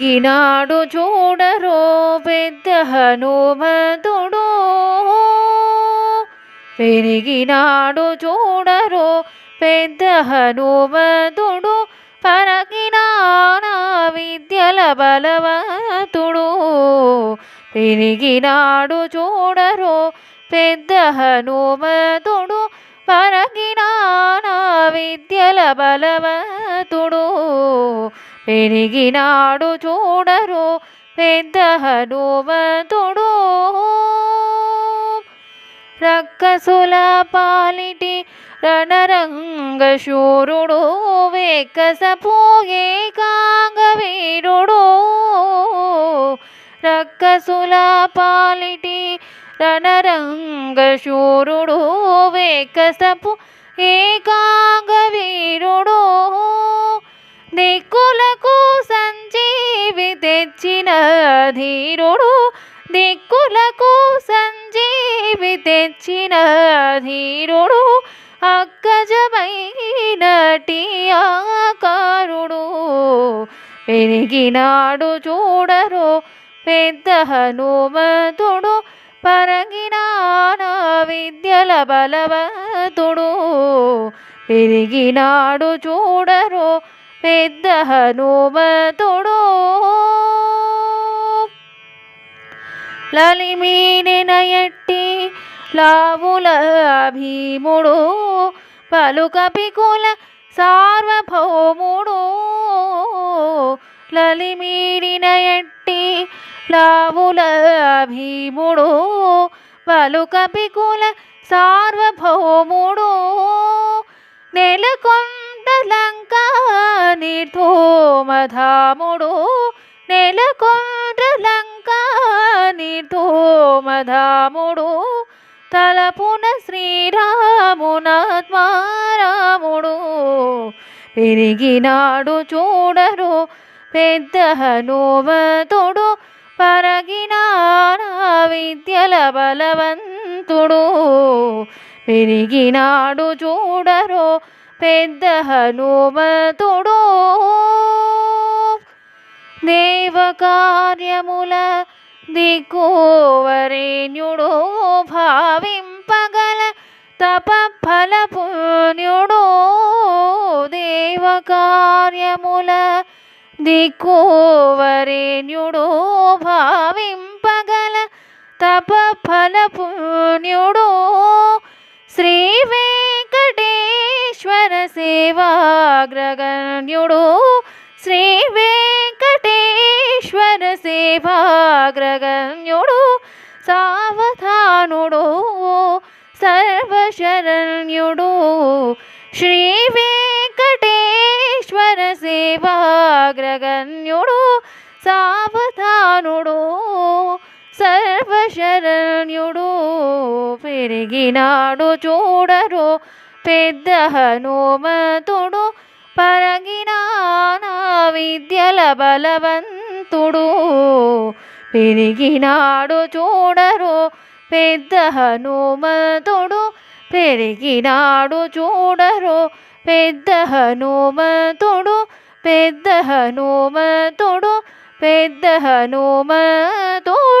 ఈనాడు చూడరో పెద్ద హనుమంతుడు. పెరిగినాడు చూడరో పెద్ద హనుమంతుడు. పరగినాన విద్యల బలవంతుడు. పెరిగినాడు చూడరో పెద్ద హనుమంతుడు. పరగినాన విద్యల బలవంతుడు. పెరిగినాడు చూడరు పెద్ద హనుమంతుడు రక్కసుల పాలిటి రణరంగ శూరుడు వెక్కసపోయే కాంగవీరుడు. రక్కసుల పాలిటి రణరంగ శూరుడు వెక్కసపు ఏకాంగవీరుడు దిక్కులకు సంజీవి తెచ్చిన ధీరుడు. దిక్కులకు సంజీవి తెచ్చిన ధీరుడు. అక్కజమైనటి ఆకారుడు. పెరిగినాడు చూడరు పెద్ద హనుమంతుడు. పరగినాన విద్యల బలవంతుడు. పెరిగినాడు చూడరు పెద్ద హనుమంతుడు. లలిమీనయట్టి లావుల భీముడు పలుకపికుల సార్వభౌముడు. లలిమీరినయట్టి లావుల భీముడు పలుకపికుల సార్వభౌముడు. నెలకొండ లంక నిర్ధూమధాముడు నెలకొండ లంక నిర్ధూమధాముడు తలపున శ్రీరామునాత్మారాముడు పెరిగినాడు చూడరు పెద్ద హనుమతుడు పరగిన విద్యల బలవంతుడు పెరిగినాడు చూడరు పెద్ద హనుమతుడు. దేవ కార్యముల దిక్కువరేణ్యుడు భావింపగల తప ఫల పుణ్యుడు దేవకార్యముల దిక్కువరేణ్యుడు భావింపగల తప ఫల పుణ్యుడు శ్రీ సేవాగ్రగణ్యుడు శ్రీ వెంకటేశ్వర సేవాగ్రగణ్యుడు సావధానుడు సర్వశరణ్యుడు. శ్రీ వెంకటేశ్వర సేవాగ్రగణ్యుడు సావధానుడు సర్వశరణ్యుడు. పెరిగినాడు చూడరు పెద్ద హనుమతుడు పరగినాన విద్యల బలవంతుడు పెరిగినాడు చూడరు పెద్ద హనుమతుడు పెరిగినాడు చూడరు పెద్ద హనుమతుడు పెద్ద హనుమతుడు పెద్ద హనుమతుడు